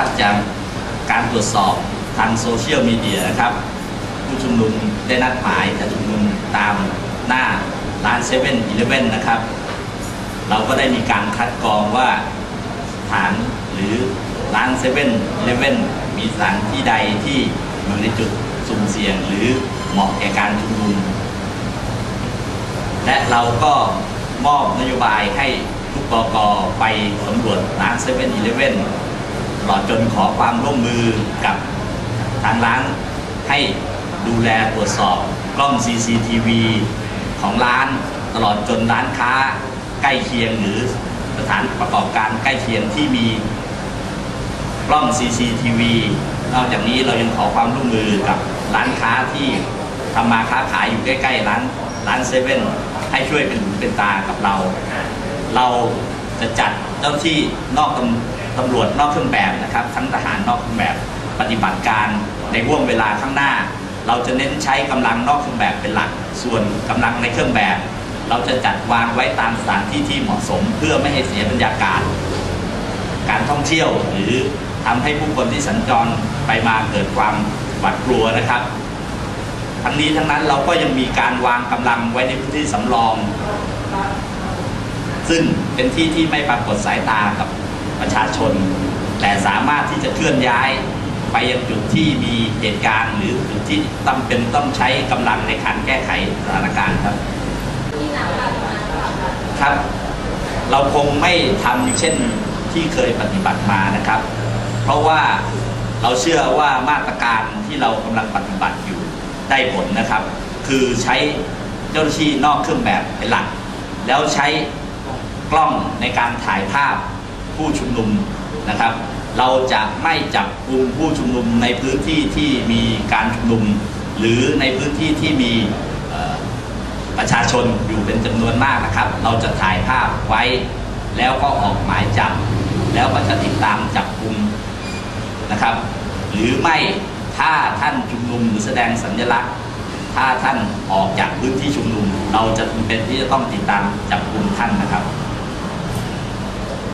ัดจากการตรวจสอบทางโซเชียลมีเดียนะครับ ผู้ชุมนุมได้นัดหมายจะชุมนุมตามหน้าร้านเซเว่นอีเลฟเว่นนะครับ เราก็ได้มีการคัดกรองว่าสถานหรือร้านเซเว่นอีเลฟเว่นมีสถานที่ใดที่อยู่ในจุดสุ่มเสี่ยงหรือเหมาะแก่การชุมนุม และเราก็มอบนโยบายให้ทุกกกไปสำรวจร้านเซเว่นอีเลฟเว่น ลอดจนขอความร่วมมือกับทางร้านให้ดูแลตรวจสอบกล้อง CCTV ของร้านตลอดจนร้านค้าใกล้เคียงหรือสถานประกอบการใกล้เคียงที่มีกล้อง CCTV นอกจากนี้เรายังขอความร่วมมือกับร้านค้าที่ทำมาค้าขายอยู่ใกล้ๆร้านร้านเซเว่นให้ช่วยเป็นหูเป็นตากับเรา เราจะจัดเจ้าที่นอกตำ ตำรวจนอกเครื่องแบบนะครับ ทั้งทหารนอกเครื่องแบบปฏิบัติการในห่วงเวลาข้างหน้า เราจะเน้นใช้กำลังนอกเครื่องแบบเป็นหลัก ส่วนกำลังในเครื่องแบบ เราจะจัดวางไว้ตามสถานที่ที่เหมาะสม เพื่อไม่ให้เสียบรรยากาศ การท่องเที่ยวหรือทำให้ผู้คนที่สัญจรไปมาเกิดความหวาดกลัวนะครับ ทั้งนี้ทั้งนั้นเราก็ยังมีการวางกำลังไว้ในพื้นที่สำรอง ซึ่งเป็นที่ที่ไม่ปรากฏสายตากับ ประชาชน แต่สามารถที่จะเคลื่อนย้ายไปยังจุดที่มีเหตุการณ์หรือจุดที่จำเป็นต้องใช้กำลังในการแก้ไขสถานการณ์ครับครับ เราคงไม่ทำเช่นที่เคยปฏิบัติมานะครับ เพราะว่าเราเชื่อว่ามาตรการที่เรากำลังปฏิบัติอยู่ได้ผลนะครับ คือใช้เจ้าหน้าที่นอกเครื่องแบบเป็นหลัก แล้วใช้กล้องในการถ่ายภาพ ผู้ชุมนุมนะครับ เราจะไม่จับกลุ่มผู้ชุมนุมในพื้นที่ที่มีการชุมนุม หรือในพื้นที่ที่มีประชาชนอยู่เป็นจำนวนมากนะครับ เราจะถ่ายภาพไว้ แล้วก็ออกหมายจับ แล้วก็จะติดตามจับกลุ่มนะครับ หรือไม่ถ้าท่านชุมนุมหรือแสดงสัญลักษณ์ ถ้าท่านออกจากพื้นที่ชุมนุม เราจะจำเป็นที่จะต้องติดตามจับกลุ่มท่านนะครับ